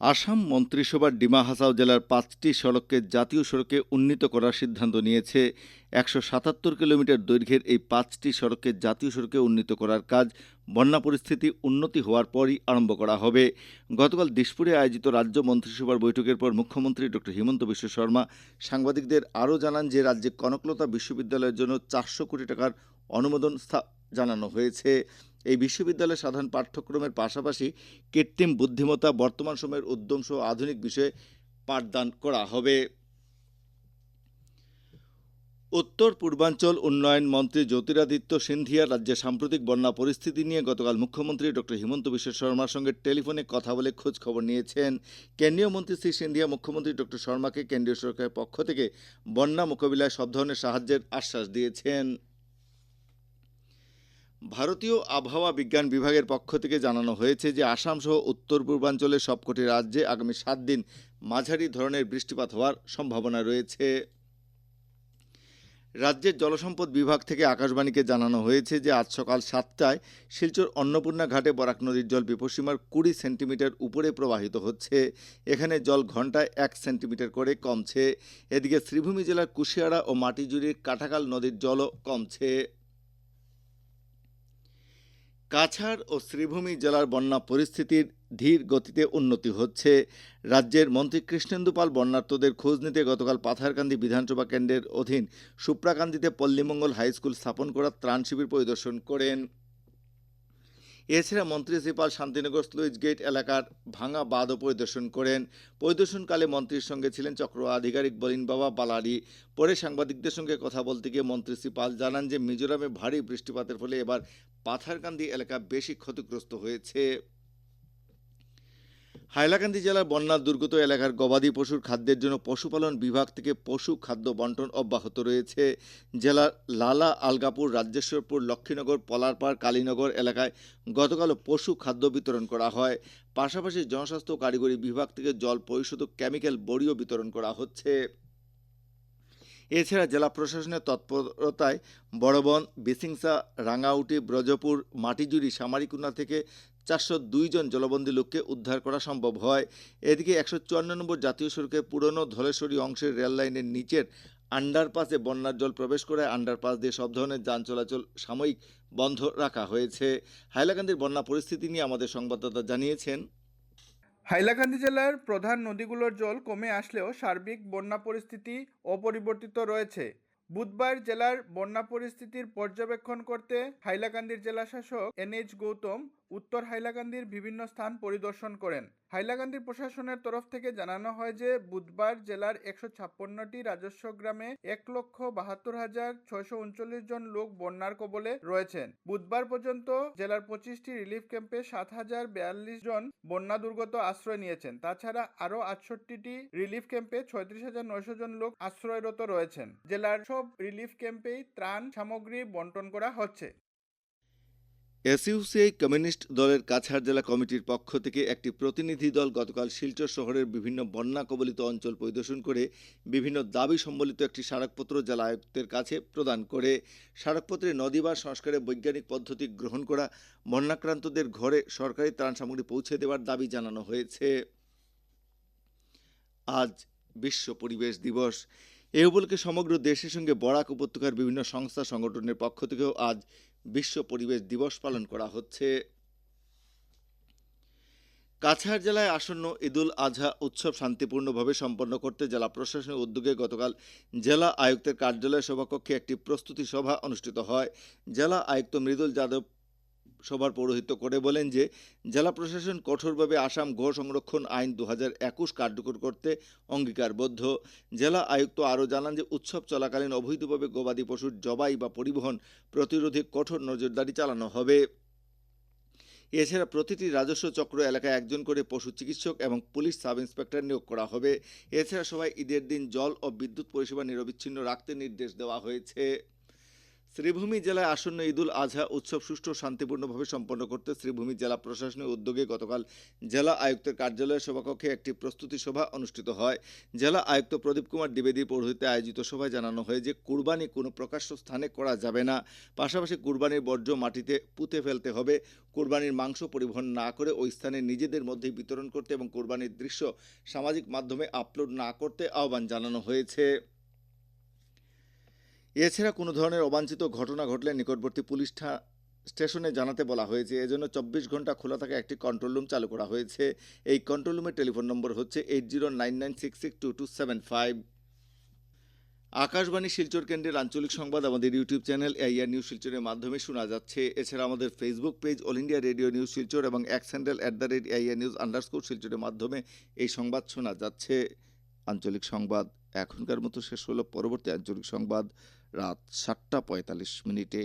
আসাম মন্ত্রিসভার ডিমা হাসাও জেলার পাঁচটি সড়ককে জাতীয় সড়কে উন্নীত করার সিদ্ধান্ত নিয়েছে। একশো সাতাত্তর কিলোমিটার দৈর্ঘ্যের এই পাঁচটি সড়ককে জাতীয় সড়কে উন্নীত করার কাজ বন্যা পরিস্থিতি উন্নতি হওয়ার পরই আরম্ভ করা হবে। গতকাল দিশপুরে আয়োজিত রাজ্য মন্ত্রিসভার বৈঠকের পর মুখ্যমন্ত্রী ডক্টর হিমন্ত বিশ্ব শর্মা সাংবাদিকদের আরও জানান যে রাজ্যে কনকলতা বিশ্ববিদ্যালয়ের জন্য চারশো কোটি টাকার অনুমোদন জানানো হয়েছে। এই বিশ্ববিদ্যালয়ের সাধারণ পাঠ্যক্রমের পাশাপাশি কৃত্রিম বুদ্ধিমত্তা, বর্তমান সময়ের উদ্যম সহ আধুনিক বিষয়ে পাঠদান করা হবে। উত্তর পূর্বাঞ্চল উন্নয়ন মন্ত্রী জ্যোতিরাদিত্য সিন্ধিয়া রাজ্যের সাম্প্রতিক বন্যা পরিস্থিতি নিয়ে গতকাল মুখ্যমন্ত্রী ডক্টর হিমন্ত বিশ্ব শর্মার সঙ্গে টেলিফোনে কথা বলে খোঁজ খবর নিয়েছেন। কেন্দ্রীয় মন্ত্রী শ্রী সিন্ধিয়া, মুখ্যমন্ত্রী ডক্টর শর্মাকে কেন্দ্রীয় সরকারের পক্ষ থেকে বন্যা মোকাবিলায় সব ধরনের সাহায্যের আশ্বাস দিয়েছেন। ভারতীয় আবহাওয়া বিজ্ঞান বিভাগের পক্ষ থেকে জানানো হয়েছে যে আসাম সহ উত্তর পূর্বাঞ্চলের সবকটি রাজ্যে আগামী সাত দিন মাঝারি ধরনের বৃষ্টিপাত হওয়ার সম্ভাবনা রয়েছে। রাজ্যের জলসম্পদ বিভাগ থেকে আকাশবাণীকে জানানো হয়েছে যে আজ সকাল সাতটায় শিলচর অন্নপূর্ণা ঘাটে বরাক নদীর জল বিপসীমার কুড়ি সেন্টিমিটার উপরে প্রবাহিত হচ্ছে। এখানে জল ঘন্টায় এক সেন্টিমিটার করে কমছে। এদিকে শ্রীভূমি জেলার কুশিয়াড়া ও মাটিজুড়ির কাটাকাল নদীর জলও কমছে। কাছাড় ও শ্রীভূমি জেলার বন্যা পরিস্থিতির ধীর গতিতে উন্নতি হচ্ছে। রাজ্যের মন্ত্রী কৃষ্ণেন্দুপাল বন্যার্থদের খোঁজ নিতে গতকাল পাথারকান্দি বিধানসভা কেন্দ্রের অধীন সুপ্রাকান্দিতে পল্লীমঙ্গল হাইস্কুল স্থাপন করার ত্রাণ শিবির পরিদর্শন করেন। এছাড়া মন্ত্রী শ্রীপাল শান্তিনগর স্লুইস গেট এলাকার ভাঙা বাঁধও পরিদর্শন করেন। পরিদর্শনকালে মন্ত্রীর সঙ্গে ছিলেন চক্র আধিকারিক বলিন বাবা বালারি। পরে সাংবাদিকদের সঙ্গে কথা বলতে গিয়ে মন্ত্রী শ্রী পাল জানান যে, মিজোরামে ভারী বৃষ্টিপাতের ফলে এবার পাথারকান্দি এলাকা বেশি ক্ষতিগ্রস্ত হয়েছে। হাইলাকান্দি জেলার বন্যার দুর্গত এলাকার গবাদি পশুর খাদ্যের জন্য পশুপালন বিভাগ থেকে পশু খাদ্য বন্টন অব্যাহত রয়েছে। জেলার লালা আলগাপুর, রাজ্যেশ্বরপুর, লক্ষ্মীনগর, পলারপাড়, কালীনগর এলাকায় গতকাল পশু খাদ্য বিতরণ করা হয়। পাশাপাশি জনস্বাস্থ্য কারিগরি বিভাগ থেকে জল পরিশোধক কেমিক্যাল বড়িও বিতরণ করা হচ্ছে। এছাড়া জেলা প্রশাসনের তৎপরতায় বড়বন, বিসিংসা, রাঙ্গাউটি, ব্রজপুর মাটিজুরি সামারিকুনা থেকে চারশো দুই জন জলবন্দী লোককে উদ্ধার করা সম্ভব হয়। এদিকে একশো চুয়ান্ন নম্বর জাতীয় সড়কের পুরনো ধলেশ্বরী অংশের রেল লাইনের নিচের আন্ডারপাসে বন্যার জল প্রবেশ করে আন্ডারপাস দিয়ে সব ধরনের যান চলাচল সাময়িক বন্ধ রাখা হয়েছে। হাইলাকান্দির বন্যা পরিস্থিতি নিয়ে আমাদের সংবাদদাতা জানিয়েছেন। হাইলাকান্দি জেলার প্রধান নদীগুলোর জল কমে আসলেও সার্বিক বন্যা পরিস্থিতি অপরিবর্তিত রয়েছে। বুধবার জেলার বন্যা পরিস্থিতির পর্যবেক্ষণ করতে হাইলাকান্দির জেলাশাসক এনএইচ গৌতম উত্তর হাইলাকান্দির বিভিন্ন স্থান পরিদর্শন করেন। হাইলাকান্দির প্রশাসনের তরফ থেকে জানানো হয় যে, বুধবার জেলার একশো ছাপ্পান্নটি রাজস্ব গ্রামে এক লক্ষ বাহাত্তর হাজার ছয়শো উনচল্লিশ জন লোক বন্যার কবলে রয়েছেন। বুধবার পর্যন্ত জেলার পঁচিশটি রিলিফ ক্যাম্পে সাত হাজার বিয়াল্লিশ জন বন্যা দুর্গত আশ্রয় নিয়েছেন। তাছাড়া আরও আটষট্টিটি রিলিফ ক্যাম্পে ছয়ত্রিশ হাজার নয়শো জন লোক আশ্রয়রত রয়েছেন। জেলার সব রিলিফ ক্যাম্পেই ত্রাণ সামগ্রী বন্টন করা হচ্ছে। এসইউসিআই কমিউনিস্ট দলের কাছাড় জেলা কমিটির পক্ষ থেকে একটি প্রতিনিধি দল গতকাল শিলচর শহরের বিভিন্ন বন্যা কবলিত অঞ্চল পরিদর্শন করে বিভিন্ন দাবি সম্বলিত একটি স্মারকপত্র জেলা আয়ুক্তের কাছে প্রদান করে। স্মারকপত্রে নদী বা সংস্কারে বৈজ্ঞানিক পদ্ধতি গ্রহণ করা, বন্যাক্রান্তদের ঘরে সরকারি ত্রাণ সামগ্রী পৌঁছে দেওয়ার দাবি জানানো হয়েছে। আজ বিশ্ব পরিবেশ দিবস। এ উপলক্ষে সমগ্র দেশের সঙ্গে বরাক উপত্যকার বিভিন্ন সংস্থা সংগঠনের পক্ষ থেকেও আজ বিশ্ব পরিবেশ দিবস পালন করা হচ্ছে। কাছাড় জেলায় আসন্ন ঈদুল আজহা উৎসব শান্তিপূর্ণভাবে সম্পন্ন করতে জেলা প্রশাসনের উদ্যোগে গতকাল জেলা আয়ুক্তের কার্যালয় সভাকক্ষে একটি প্রস্তুতি সভা অনুষ্ঠিত হয়। জেলা আয়ুক্ত মৃদুল যাদব সভার পৌরোহিত্য করে বলেন যে, জেলা প্রশাসন কঠোরভাবে আসাম গো সংরক্ষণ আইন দু হাজার একুশ কার্যকর করতে অঙ্গীকারবদ্ধ। জেলা আয়ুক্ত আরও জানান যে, উৎসব চলাকালীন অবৈধভাবে গবাদি পশুর জবাই বা পরিবহন প্রতিরোধে কঠোর নজরদারি চালানো হবে। এছাড়া প্রতিটি রাজস্ব চক্র এলাকায় একজন করে পশু চিকিৎসক এবং পুলিশ সাব ইন্সপেক্টর নিয়োগ করা হবে। এছাড়া সবাই ঈদের দিন জল ও বিদ্যুৎ পরিষেবা নিরবিচ্ছিন্ন রাখতে নির্দেশ দেওয়া হয়েছে। শ্রীভূমি জেলায় আসন্ন ঈদুল আজহা উৎসব সুষ্ঠু শান্তিপূর্ণভাবে সম্পন্ন করতে শ্রীভূমি জেলা প্রশাসনের উদ্যোগে গতকাল জেলা আয়ুক্তের কার্যালয়ের সভাকক্ষে একটি প্রস্তুতি সভা অনুষ্ঠিত হয়। জেলা আয়ুক্ত প্রদীপ কুমার দ্বিবেদী পৌরহিত্যে আয়োজিত সভায় জানানো হয় যে, কুরবানি কোনো প্রকাশ্য স্থানে করা যাবে না। পাশাপাশি কুরবানির বর্জ্য মাটিতে পুঁতে ফেলতে হবে। কুরবানির মাংস পরিবহন না করে ওই স্থানে নিজেদের মধ্যেই বিতরণ করতে এবং কুরবানির দৃশ্য সামাজিক মাধ্যমে আপলোড না করতে আহ্বান জানানো হয়েছে। এছাড়া কোনো ধরনের অবাঞ্ছিত ঘটনা ঘটলে নিকটবর্তী পুলিশ স্টেশনে জানাতে বলা হয়েছে। এজন্য চব্বিশ ঘণ্টা খোলা থাকা একটি কন্ট্রোল রুম চালু করা হয়েছে। এই কন্ট্রোল রুমের টেলিফোন নম্বর হচ্ছে eight zero nine nine six six two two seven five Akashvani Silchar কেন্দ্রের আঞ্চলিক সংবাদ আমাদের ইউটিউব চ্যানেল এআইআর নিউজ শিলচরের মাধ্যমে শোনা যাচ্ছে। এছাড়া আমাদের Facebook page All India Radio news Silchar এবং X handle at the rate AIR news underscore শিলচরের মাধ্যমে এই সংবাদ শোনা যাচ্ছে। আঞ্চলিক সংবাদ এখনকার মতো শেষ হলো। পরবর্তী আঞ্চলিক সংবাদ। রাত সাতটা পঁয়তাল্লিশ মিনিটে